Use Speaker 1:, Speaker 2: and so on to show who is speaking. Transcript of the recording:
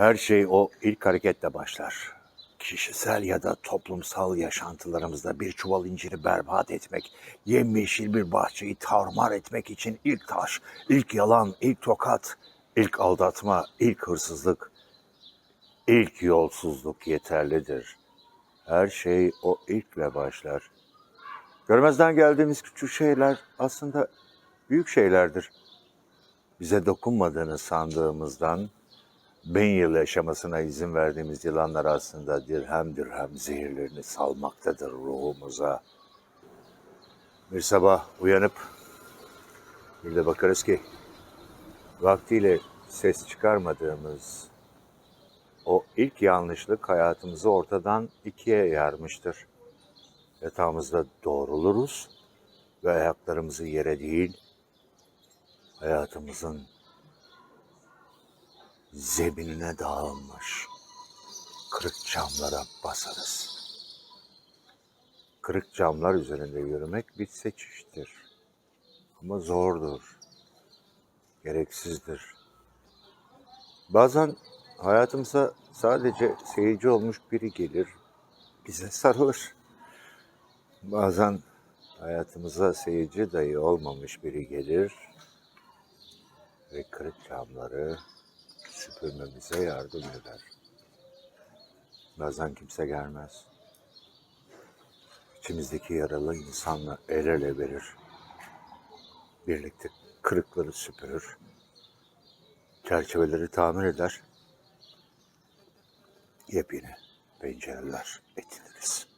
Speaker 1: Her şey o ilk hareketle başlar. Kişisel ya da toplumsal yaşantılarımızda bir çuval inciri berbat etmek, yemyeşil bir bahçeyi tarumar etmek için ilk taş, ilk yalan, ilk tokat, ilk aldatma, ilk hırsızlık, ilk yolsuzluk yeterlidir. Her şey o ilkle başlar. Görmezden geldiğimiz küçük şeyler aslında büyük şeylerdir. Bize dokunmadığını sandığımızdan bin yıl yaşamasına izin verdiğimiz yılanlar aslında dirhem dirhem zehirlerini salmaktadır ruhumuza. Bir sabah uyanıp bir de bakarız ki vaktiyle ses çıkarmadığımız o ilk yanlışlık hayatımızı ortadan ikiye yarmıştır. Yatağımızda doğruluruz ve ayaklarımızı yere değil, hayatımızın zeminine dağılmış kırık camlara basarız. Kırık camlar üzerinde yürümek bir seçiştir. Ama zordur. Gereksizdir. Bazen hayatımıza sadece seyirci olmuş biri gelir, bize sarılır. Bazen hayatımıza seyirci dahi olmamış biri gelir ve kırık camları süpürmemize yardım eder. Bazen kimse gelmez. İçimizdeki yaralı insanla el ele verir. Birlikte kırıkları süpürür. Çerçeveleri tamir eder. Yepyeni pencereler ediniriz.